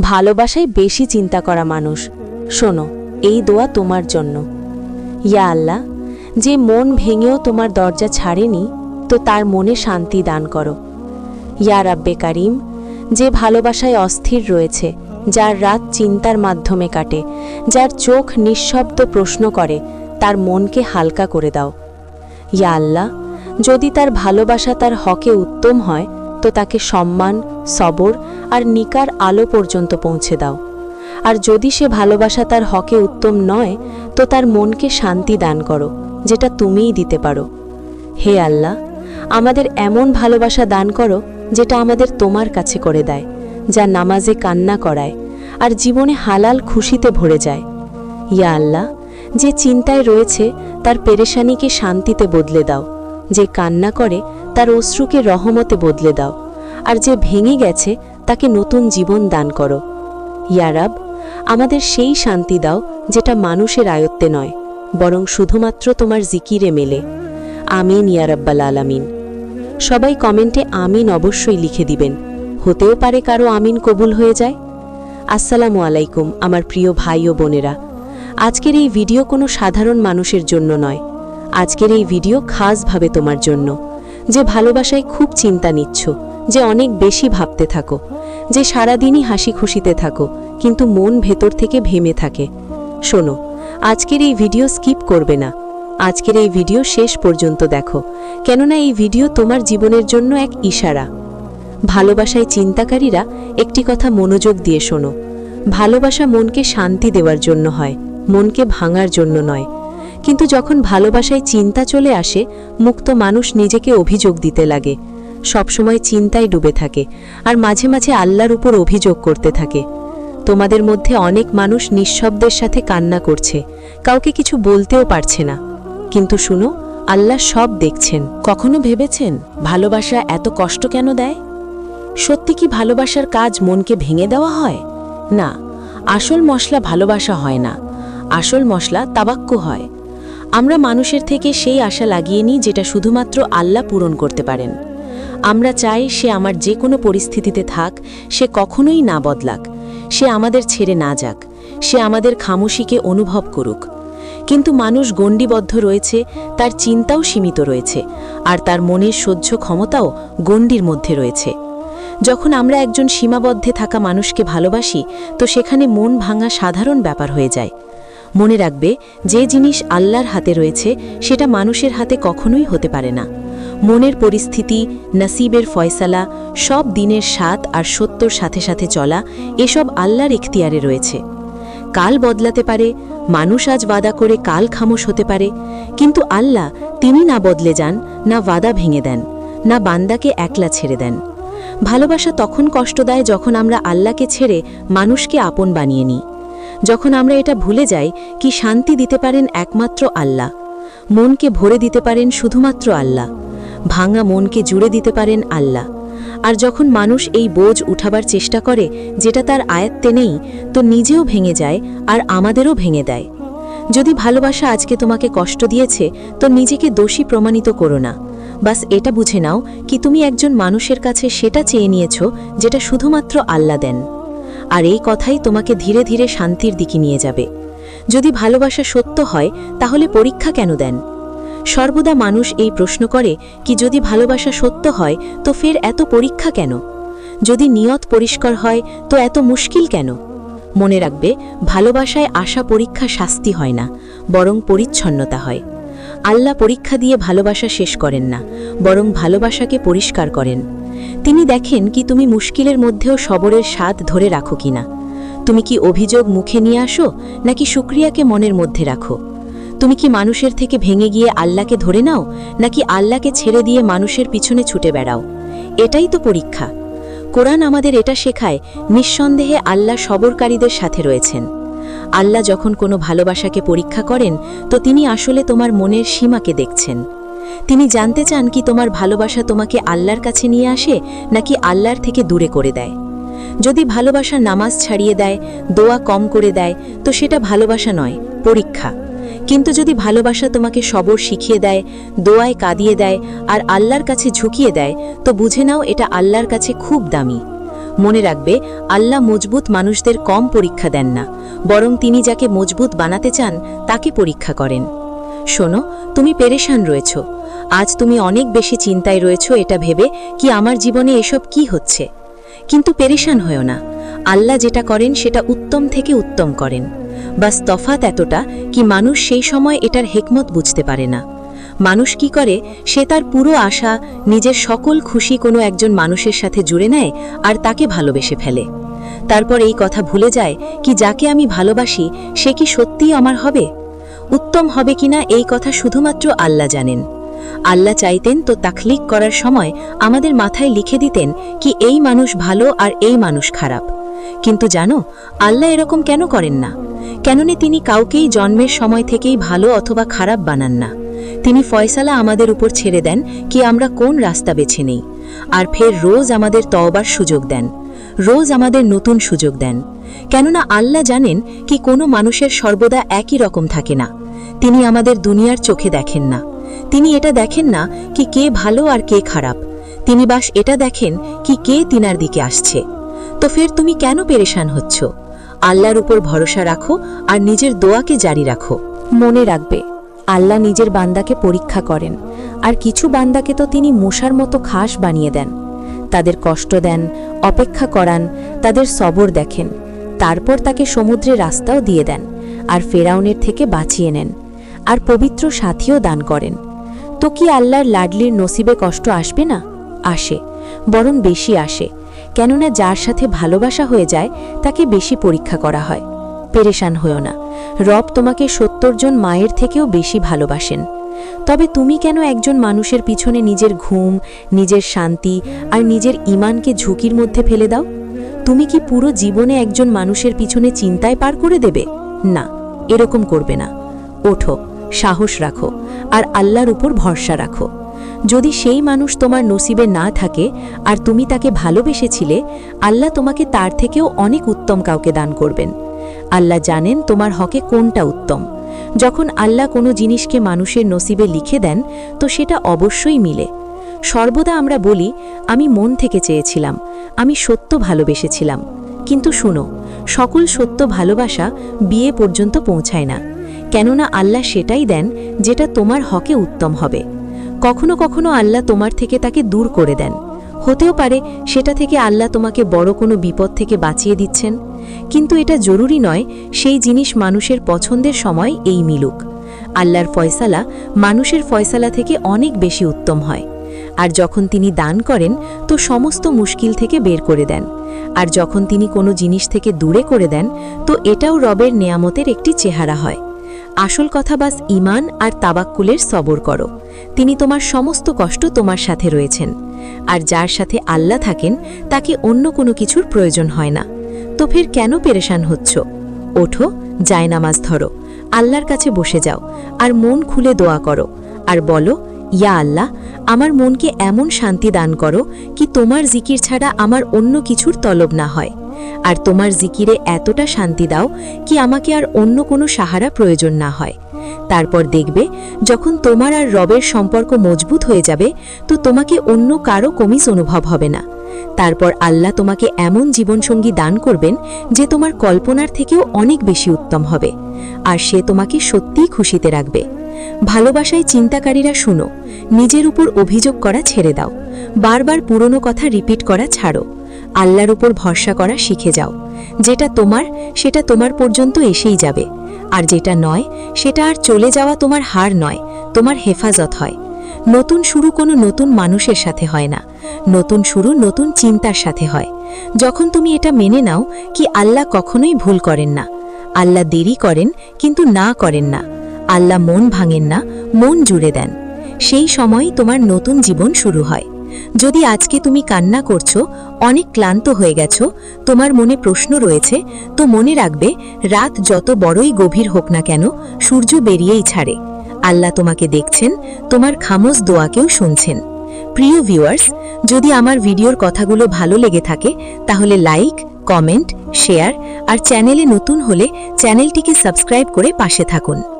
ভালোবাসায় বেশি চিন্তা করা মানুষ। শোনো, এই দোয়া তোমার জন্য। ইয়া আল্লাহ, যে মন ভেঙেও তোমার দরজা ছাড়েনি, তো তার মনে শান্তি দান করো। ইয়া রাব্বে কারিম, যে ভালোবাসায় অস্থির রয়েছে, যার রাত চিন্তার মাধ্যমে কাটে, যার চোখ নিঃশব্দ প্রশ্ন করে, তার মনকে হালকা করে দাও। ইয়া আল্লাহ, যদি তার ভালোবাসা তার হকে উত্তম হয়, তো তাকে সম্মান, সবর আর নিকার আলো পর্যন্ত পৌঁছে দাও। আর যদি সে ভালোবাসা তার হকে উত্তম নয়, তো তার মনকে শান্তি দান করো, যেটা তুমিই দিতে পারো। হে আল্লাহ, আমাদের এমন ভালোবাসা দান করো, যেটা আমাদের তোমার কাছে করে দেয়, যা নামাজে কান্না করায়, আর জীবনে হালাল খুশিতে ভরে যায়। ইয়া আল্লাহ, যে চিন্তায় রয়েছে, তার পেরেশানিকে শান্তিতে বদলে দাও, যে কান্না করে, তার অশ্রুকে রহমতে বদলে দাও, আর যে ভেঙে গেছে তাকে নতুন জীবন দান করো। ইয়ারাব আমাদের সেই শান্তি দাও যেটা মানুষের আয়ত্তে নয়, বরং শুধুমাত্র তোমার জিকিরে মেলে। আমিন ইয়ারাব্বাল আলামিন। সবাই কমেন্টে আমিন অবশ্যই লিখে দিবেন। হতেও পারে কারও আমিন কবুল হয়ে যায়। আসসালামু আলাইকুম, আমার প্রিয় ভাই ও বোনেরা। আজকের এই ভিডিও কোনো সাধারণ মানুষের জন্য নয়। আজকের এই ভিডিও খাসভাবে তোমার জন্য, যে ভালোবাসায় খুব চিন্তা নিচ্ছ। যে অনেক বেশি ভাবতে থাকো, যে সারাদিনই হাসি খুশিতে থাকো, কিন্তু মন ভেতর থেকে ভেমে থাকে। শোনো, আজকের এই ভিডিও স্কিপ করবে না। আজকের এই ভিডিও শেষ পর্যন্ত দেখো, কেননা এই ভিডিও তোমার জীবনের জন্য এক ইশারা। ভালোবাসায় চিন্তাকারীরা একটি কথা মনোযোগ দিয়ে শোনো। ভালোবাসা মনকে শান্তি দেওয়ার জন্য হয়, মনকে ভাঙার জন্য নয়। কিন্তু যখন ভালোবাসায় চিন্তা চলে আসে, মুক্ত মানুষ নিজেকে অভিযোগ দিতে লাগে। সবসময় চিন্তায় ডুবে থাকে আর মাঝে মাঝে আল্লাহর উপর অভিযোগ করতে থাকে। তোমাদের মধ্যে অনেক মানুষ নিঃশব্দের সাথে কান্না করছে, কাউকে কিছু বলতেও পারছে না। কিন্তু শুনো, আল্লাহ সব দেখছেন। কখনো ভেবেছেন ভালোবাসা এত কষ্ট কেন দেয়? সত্যি কি ভালোবাসার কাজ মনকে ভেঙে দেওয়া হয়? না, আসল মশলা ভালোবাসা হয় না। আসল মশলা তাবাক্কু হয়। আমরা মানুষের থেকে সেই আশা লাগিয়ে নিই যেটা শুধুমাত্র আল্লাহ পূরণ করতে পারেন। আমরা চাই সে আমার যে কোনো পরিস্থিতিতে থাক, সে কখনোই না বদলাক। সে আমাদের ছেড়ে না যাক। সে আমাদের খামুশিকে অনুভব করুক। কিন্তু মানুষ গণ্ডিবদ্ধ রয়েছে, তার চিন্তাও সীমিত রয়েছে, আর তার মনের সহ্য ক্ষমতাও গণ্ডির মধ্যে রয়েছে। যখন আমরা একজন সীমাবদ্ধে থাকা মানুষকে ভালোবাসি, তো সেখানে মন ভাঙা সাধারণ ব্যাপার হয়ে যায়। মনে রাখবে, যে জিনিস আল্লাহর হাতে রয়েছে, সেটা মানুষের হাতে কখনোই হতে পারে না। মনের পরিস্থিতি, নসিবের ফয়সালা, সব দিনের স্বাদ আর সত্যর সাথে সাথে চলা, এসব আল্লাহর ইখতিয়ারে রয়েছে। কাল বদলাতে পারে, মানুষ আজ বাদা করে কাল খামোশ হতে পারে, কিন্তু আল্লাহ তিনি না বদলে যান, না বাদা ভেঙে দেন, না বান্দাকে একলা ছেড়ে দেন। ভালোবাসা তখন কষ্ট দেয় যখন আমরা আল্লাহকে ছেড়ে মানুষকে আপন বানিয়ে নিই। যখন আমরা এটা ভুলে যাই, কি শান্তি দিতে পারেন একমাত্র আল্লাহ? মনকে ভরে দিতে পারেন শুধুমাত্র আল্লাহ? ভাঙা মনকে জুড়ে দিতে পারেন আল্লাহ। আর যখন মানুষ এই বোঝ উঠাবার চেষ্টা করে যেটা তার আয়ত্তে নেই, তো নিজেও ভেঙে যায় আর আমাদেরও ভেঙে দেয়। যদি ভালোবাসা আজকে তোমাকে কষ্ট দিয়েছে, তো নিজেকে দোষী প্রমাণিত করো না। বাস এটা বুঝে নাও কি তুমি একজন মানুষের কাছে সেটা চেয়ে নিয়েছ যেটা শুধুমাত্র আল্লাহ দেন। আর এই কথাই তোমাকে ধীরে ধীরে শান্তির দিকে নিয়ে যাবে। যদি ভালোবাসা সত্য হয়, তাহলে পরীক্ষা কেন দেন? সর্বদা মানুষ এই প্রশ্ন করে কি যদি ভালোবাসা সত্য হয়, তো ফের এত পরীক্ষা কেন? যদি নিয়ত পরিষ্কার হয়, তো এত মুশকিল কেন? মনে রাখবে, ভালোবাসায় আশা পরীক্ষা শাস্তি হয় না, বরং পরিচ্ছন্নতা হয়। আল্লাহ পরীক্ষা দিয়ে ভালোবাসা শেষ করেন না, বরং ভালোবাসাকে পরিষ্কার করেন। তিনি দেখেন কি তুমি মুশকিলের মধ্যেও সবরের স্বাদ ধরে রাখো কিনা। তুমি কি অভিযোগ মুখে নিয়ে আসো, নাকি সুক্রিয়াকে মনের মধ্যে রাখো? তুমি কি মানুষের থেকে ভেঙে গিয়ে আল্লাহকে ধরে নাও, নাকি আল্লাহকে ছেড়ে দিয়ে মানুষের পিছনে ছুটে বেড়াও? এটাই তো পরীক্ষা। কোরআন আমাদের এটা শেখায়, নিঃসন্দেহে আল্লাহ সবরকারীদের সাথে রয়েছেন। আল্লাহ যখন কোনো ভালোবাসাকে পরীক্ষা করেন, তো তিনি আসলে তোমার মনের সীমাকে দেখছেন। তিনি জানতে চান কি তোমার ভালোবাসা তোমাকে আল্লাহর কাছে নিয়ে আসে, নাকি আল্লাহর থেকে দূরে করে দেয়। যদি ভালোবাসা নামাজ ছাড়িয়ে দেয়, দোয়া কম করে দেয়, তো সেটা ভালোবাসা নয়, পরীক্ষা। কিন্তু যদি ভালোবাসা তোমাকে সবর শিখিয়ে দেয়, দোয়ায় কাঁদিয়ে দেয়, আর আল্লাহর কাছে ঝুঁকিয়ে দেয়, তো বুঝে নাও এটা আল্লাহর কাছে খুব দামি। মনে রাখবে, আল্লাহ মজবুত মানুষদের কম পরীক্ষা দেন না, বরং তিনি যাকে মজবুত বানাতে চান, তাকে পরীক্ষা করেন। শোনো, তুমি পেরেশান রয়েছ। আজ তুমি অনেক বেশি চিন্তায় রয়েছ এটা ভেবে কি আমার জীবনে এসব কি হচ্ছে। কিন্তু পেরেশান হয়েও না। আল্লাহ যেটা করেন সেটা উত্তম থেকে উত্তম করেন। বাস তফাত এতটা কি মানুষ সেই সময় এটার হেকমত বুঝতে পারে না। মানুষ কি করে, সে তার পুরো আশা, নিজের সকল খুশি কোনো একজন মানুষের সাথে জুড়ে নেয় আর তাকে ভালোবেসে ফেলে। তারপর এই কথা ভুলে যায় কি যাকে আমি ভালোবাসি, সে কি সত্যিই আমার হবে? উত্তম হবে কিনা এই কথা শুধুমাত্র আল্লাহ জানেন। আল্লাহ চাইতেন তো তাখলিক করার সময় আমাদের মাথায় লিখে দিতেন কি এই মানুষ ভালো আর এই মানুষ খারাপ। কিন্তু জানো, আল্লাহ এরকম কেন করেন না? কেননে তিনি কাউকেই জন্মের সময় থেকেই ভালো অথবা খারাপ বানান না। তিনি ফয়সালা আমাদের উপর ছেড়ে দেন কি আমরা কোন রাস্তা বেছে নেই। আর ফের রোজ আমাদের তওবার সুযোগ দেন। রোজ আমাদের নতুন সুযোগ দেন। কেননা আল্লাহ জানেন কি কোনো মানুষের সর্বদা একই রকম থাকে না। তিনি আমাদের দুনিয়ার চোখে দেখেন না। তিনি এটা দেখেন না কি কে ভালো আর কে খারাপ। তিনি বাস এটা দেখেন কি কে তিনার দিকে আসছে। তো ফের তুমি কেন পেরেশান হচ্ছ? আল্লাহর উপর ভরসা রাখো আর নিজের দোয়াকে জারি রাখো। মনে রাখবে, আল্লাহ নিজের বান্দাকে পরীক্ষা করেন, আর কিছু বান্দাকে তো তিনি মশার মতো খাস বানিয়ে দেন। তাদের কষ্ট দেন, অপেক্ষা করান, তাদের সবর দেখেন, তারপর তাকে সমুদ্রে রাস্তাও দিয়ে দেন, আর ফেরাউনের থেকে বাঁচিয়ে নেন, আর পবিত্র সাথীও দান করেন। তো কি আল্লাহর লাডলির নসিবে কষ্ট আসবে না? আসে, বরং বেশি আসে। কেননা যার সাথে ভালোবাসা হয়ে যায়, তাকে বেশি পরীক্ষা করা হয়। পেরেশান হয়েও না। রব তোমাকে সত্তর জন মায়ের থেকেও বেশি ভালোবাসেন। তবে তুমি কেন একজন মানুষের পিছনে নিজের ঘুম, নিজের শান্তি আর নিজের ইমানকে ঝুঁকির মধ্যে ফেলে দাও? তুমি কি পুরো জীবনে একজন মানুষের পিছনে চিন্তায় পার করে দেবে? না, এরকম করবে না। ওঠো, সাহস রাখো আর আল্লাহর উপর ভরসা রাখো। যদি সেই মানুষ তোমার নসিবে না থাকে আর তুমি তাকে ভালোবেসেছিলে, আল্লাহ তোমাকে তার থেকেও অনেক উত্তম কাউকে দান করবেন। আল্লাহ জানেন তোমার হকে কোনটা উত্তম। যখন আল্লাহ কোনো জিনিসকে মানুষের নসিবে লিখে দেন, তো সেটা অবশ্যই মিলে। সর্বদা আমরা বলি, আমি মন থেকে চেয়েছিলাম, আমি সত্য ভালোবেসেছিলাম। কিন্তু শুনো, সকল সত্য ভালোবাসা বিয়ে পর্যন্ত পৌঁছায় না। কেননা আল্লাহ সেটাই দেন, যেটা তোমার হকে উত্তম হবে। কখনো কখনো আল্লাহ তোমার থেকে তাকে দূর করে দেন। হতেও পারে সেটা থেকে আল্লাহ তোমাকে বড় কোনো বিপদ থেকে বাঁচিয়ে দিচ্ছেন। কিন্তু এটা জরুরি নয়, সেই জিনিস মানুষের পছন্দের সময় এই মিলুক। আল্লাহর ফয়সালা মানুষের ফয়সালা থেকে অনেক বেশি উত্তম হয়। আর যখন তিনি দান করেন, তো সমস্ত মুশকিল থেকে বের করে দেন। আর যখন তিনি কোনো জিনিস থেকে দূরে করে দেন, তো এটাও রবের নেয়ামতের একটি চেহারা হয়। আসল কথা বাস ইমান আর তাবাক্কুলের সবর করো। তিনি তোমার সমস্ত কষ্ট তোমার সাথে রয়েছেন। আর যার সাথে আল্লাহ থাকেন, তাকে অন্য কোনো কিছুর প্রয়োজন হয় না। তো ফের কেন পেরেশান হচ্ছ? ওঠো, যায় নামাজ ধরো। আল্লাহর কাছে বসে যাও আর মন খুলে দোয়া করো। আর বলো, ইয়া আল্লাহ, আমার মনকে এমন শান্তি দান করো কি তোমার জিকির ছাড়া আমার অন্য কিছুর তলব না হয়। আর তোমার জিকিরে এতটা শান্তি দাও কি আমাকে আর অন্য কোনো সাহারা প্রয়োজন না হয়। তারপর দেখবে, যখন তোমার আর রবের সম্পর্ক মজবুত হয়ে যাবে, তো তোমাকে অন্য কারও কমিস অনুভব হবে না। তারপর আল্লাহ তোমাকে এমন জীবনসঙ্গী দান করবেন যে তোমার কল্পনার থেকেও অনেক বেশি উত্তম হবে, আর সে তোমাকে সত্যিই খুশিতে রাখবে। ভালোবাসায় চিন্তাকারীরা শুনো, নিজের উপর অভিযোগ করা ছেড়ে দাও, বারবার পুরনো কথা রিপিট করা ছাড়ো। আল্লাহর উপর ভরসা করা শিখে যাও। যেটা তোমার, সেটা তোমার পর্যন্ত এসেই যাবে। আর যেটা নয়, সেটা আর চলে যাওয়া তোমার হার নয়, তোমার হেফাজত হয়। নতুন শুরু কোনো নতুন মানুষের সাথে হয় না। নতুন শুরু নতুন চিন্তার সাথে হয়। যখন তুমি এটা মেনে নাও কি আল্লাহ কখনোই ভুল করেন না। আল্লাহ দেরি করেন কিন্তু না করেন না। আল্লাহ মন ভাঙেন না, মন জুড়ে দেন। সেই সময় তোমার নতুন জীবন শুরু হয়। যদি আজকে তুমি কান্না করছ, অনেক ক্লান্ত হয়ে গেছো, তোমার মনে প্রশ্ন রয়েছে, তো মনে রাখবে, রাত যত বড়ই গভীর হোক না কেন, সূর্য বেরিয়েই ছাড়ে। আল্লাহ তোমাকে দেখছেন, তোমার খামোশ দোয়াকেও শুনছেন। প্রিয় ভিউয়ার্স যদি আমার ভিডিওর কথাগুলো ভালো লেগে থাকে, তাহলে লাইক কমেন্ট শেয়ার আর চ্যানেলে নতুন হলে চ্যানেলটিকে সাবস্ক্রাইব করে পাশে থাকুন।